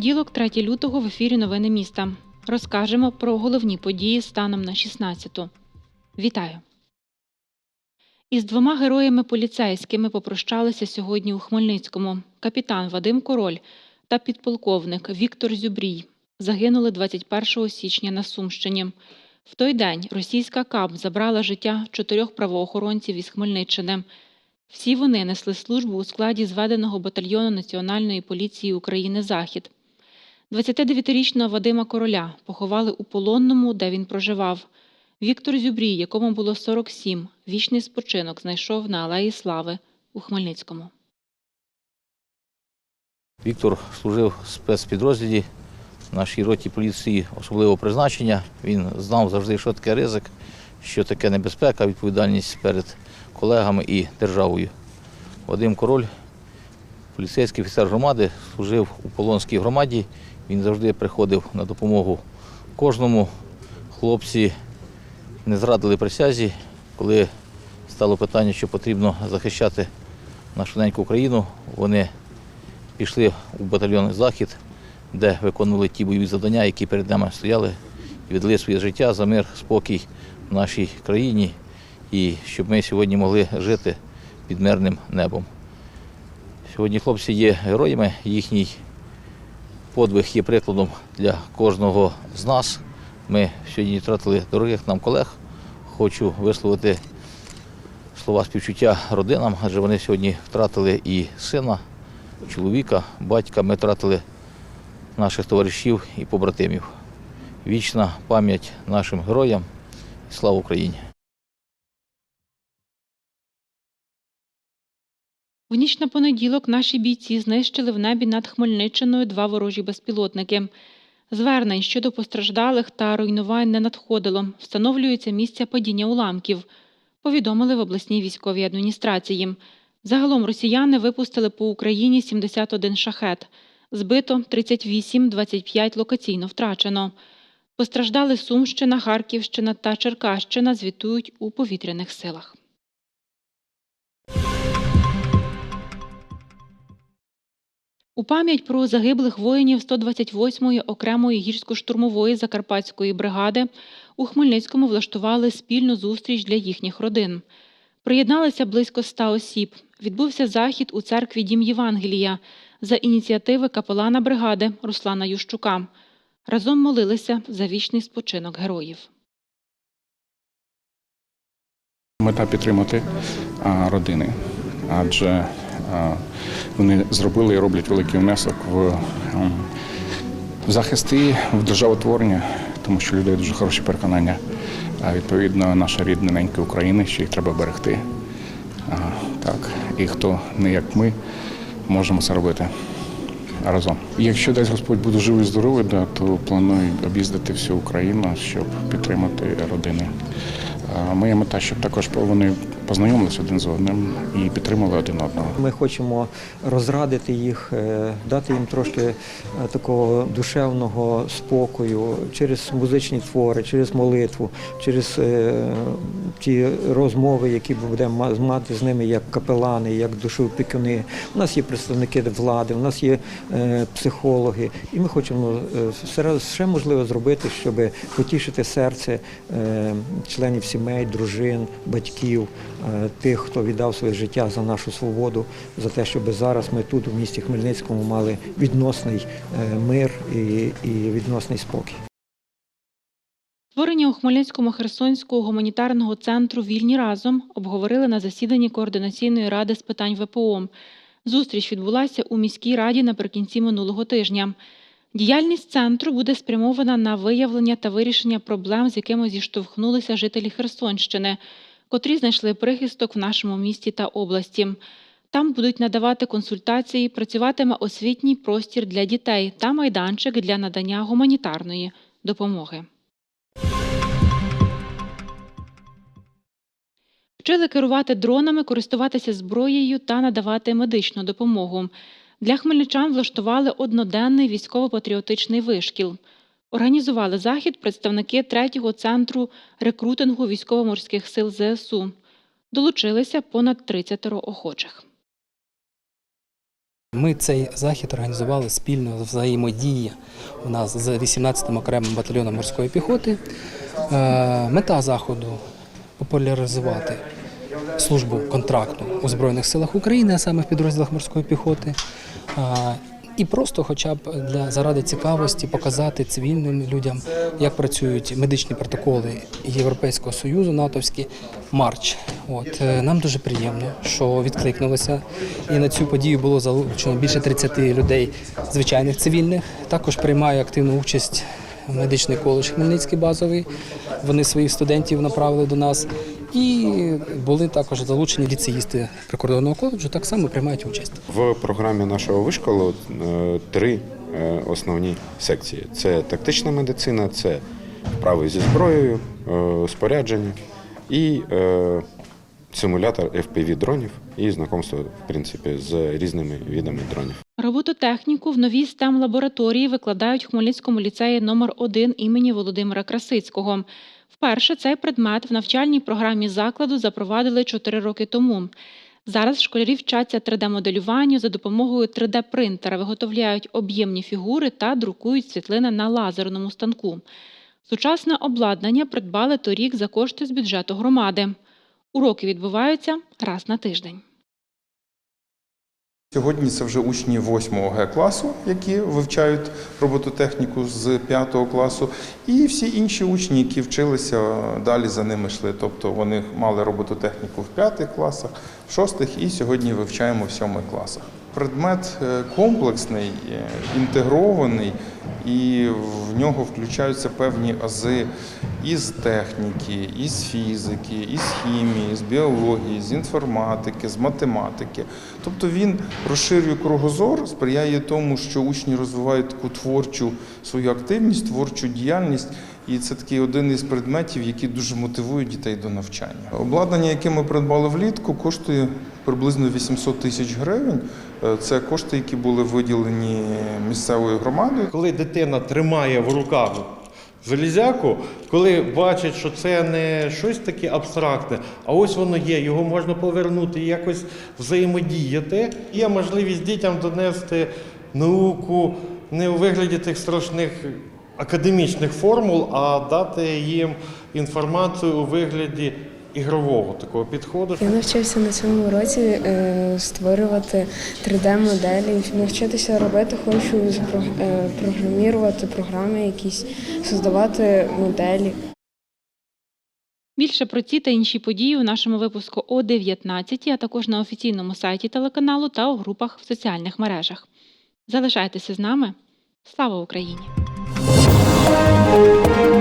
Понеділок, 3 лютого, в ефірі Новини міста. Розкажемо про головні події станом на 16-ту. Вітаю! Із двома героями поліцейськими попрощалися сьогодні у Хмельницькому. Капітан Вадим Король та підполковник Віктор Зюбрій загинули 21 січня на Сумщині. В той день російська КАП забрала життя чотирьох правоохоронців із Хмельниччини. Всі вони несли службу у складі зведеного батальйону Національної поліції України Захід. 29-річного Вадима Короля поховали у полонному, де він проживав. Віктор Зюбрій, якому було 47, вічний спочинок знайшов на Алеї Слави у Хмельницькому. Віктор служив в спецпідрозділі нашій роті поліції особливого призначення. Він знав завжди, що таке ризик, що таке небезпека, відповідальність перед колегами і державою. Вадим Король, поліцейський офіцер громади, служив у Полонській громаді. Він завжди приходив на допомогу кожному. Хлопці не зрадили присязі, коли стало питання, що потрібно захищати нашу неньку Україну. Вони пішли у батальйон Захід, де виконували ті бойові завдання, які перед нами стояли, і віддали своє життя за мир, спокій в нашій країні, і щоб ми сьогодні могли жити під мирним небом. Сьогодні хлопці є героями, їхній подвиг є прикладом для кожного з нас. Ми сьогодні втратили дорогих нам колег. Хочу висловити слова співчуття родинам, адже вони сьогодні втратили і сина, чоловіка, батька. Ми втратили наших товаришів і побратимів. Вічна пам'ять нашим героям слава Україні! В ніч на понеділок наші бійці знищили в небі над Хмельниччиною два ворожі безпілотники. Звернень щодо постраждалих та руйнувань не надходило. Встановлюється місця падіння уламків, повідомили в обласній військовій адміністрації. Загалом росіяни випустили по Україні 71 шахет. Збито 38, 25 локаційно втрачено. Постраждали Сумщина, Харківщина та Черкащина, звітують у повітряних силах. У пам'ять про загиблих воїнів 128-ї окремої гірсько-штурмової закарпатської бригади у Хмельницькому влаштували спільну зустріч для їхніх родин. Приєдналися близько ста осіб. Відбувся захід у церкві Дім Євангелія за ініціативи капелана бригади Руслана Ющука. Разом молилися за вічний спочинок героїв. Мета підтримати родини, адже вони зробили і роблять великий внесок в, м, в захисти, в державотворення, тому що людей дуже хороші переконання. А відповідно, наша рідна ненька України, що їх треба берегти. Так, і хто не як ми, можемо це робити разом. Якщо десь Господь буде живий і здоровий, да, то планую об'їздити всю Україну, щоб підтримати родини. Моя мета, щоб також вони познайомилися один з одним і підтримали один одного. Ми хочемо розрадити їх, е, дати їм трошки е, такого душевного спокою через музичні твори, через молитву, через е, ті розмови, які будемо мати з ними як капелани, як душоопікуни. У нас є представники влади, у нас є психологи, і ми хочемо все можливо зробити, щоб потішити серце членів сімей, дружин, батьків, тих, хто віддав своє життя за нашу свободу, за те, щоб зараз ми тут, у місті Хмельницькому, мали відносний е, мир і відносний спокій. Створення у Хмельницькому Херсонського гуманітарного центру Вільні разом обговорили на засіданні координаційної ради з питань ВПО. Зустріч відбулася у міській раді наприкінці минулого тижня. Діяльність центру буде спрямована на виявлення та вирішення проблем, з якими зіштовхнулися жителі Херсонщини, котрі знайшли прихисток в нашому місті та області. Там будуть надавати консультації, працюватиме освітній простір для дітей та майданчик для надання гуманітарної допомоги. Вчили керувати дронами, користуватися зброєю та надавати медичну допомогу. Для хмельничан влаштували одноденний військово-патріотичний вишкіл. Організували захід представники третього центру рекрутингу військово-морських сил ЗСУ. Долучилися понад 30 охочих. Ми цей захід організували спільно взаємодія у нас з 18-м окремим батальйоном морської піхоти. Е, Мета заходу популяризувати службу контракту у Збройних силах України, а саме в підрозділах морської піхоти. І просто, хоча б для заради цікавості, показати цивільним людям, як працюють медичні протоколи Європейського союзу, натовські марч. От е, нам дуже приємно, що відкликнулося, і на цю подію було залучено більше 30 людей, звичайних цивільних. Також приймає активну участь медичний коледж Хмельницький базовий. Вони своїх студентів направили до нас. І були також залучені ліцеїсти прикордонного коледжу, так само приймають участь. В програмі нашого вишколу е, три е, основні секції: це тактична медицина, це вправи зі зброєю, е, спорядження і симулятор FPV дронів і знайомство в принципі з різними видами дронів. Робототехніку в новій stem лабораторії викладають в Хмельницькому ліцеї номер 1 імені Володимира Красицького. Вперше цей предмет в навчальній програмі закладу запровадили 4 роки тому. Зараз школярі вчаться 3D-моделюванню за допомогою 3D-принтера, виготовляють об'ємні фігури та друкують світлини на лазерному станку. Сучасне обладнання придбали торік за кошти з бюджету громади. Уроки відбуваються раз на тиждень. Сьогодні це вже учні 8 Г класу, які вивчають робототехніку з 5 класу, і всі інші учні, які вчилися, далі за ними йшли. Тобто вони мали робототехніку в 5 класах, в 6 і сьогодні вивчаємо в 7 класах. Предмет е, комплексний, е, інтегрований, і в нього включаються певні ази із техніки, із фізики, із хімії, з біології, з інформатики, з математики. Тобто він розширює кругозор, сприяє тому, що учні розвивають таку творчу свою активність, творчу діяльність. І це такий один із предметів, які дуже мотивують дітей до навчання. Обладнання, яке ми придбали влітку, коштує приблизно 800 тисяч гривень. Е, Це кошти, які були виділені місцевою громадою. Коли дитина тримає в руках железяку, коли бачить, що це не щось таке абстрактне, а ось воно є, його можна повернути, якось взаємодіяти. Є можливість дітям донести науку не у вигляді тих страшних академічних формул, а дати їм інформацію у вигляді ігрового такого підходу. Я навчився на цьому році е, створювати 3D-моделі, навчитися робити, хочу е, програми якісь, создавати моделі. Більше про ці та інші події у нашому випуску о 19, а також на офіційному сайті телеканалу та у групах в соціальних мережах. Залишайтеся з нами. Слава Україні! Thank you.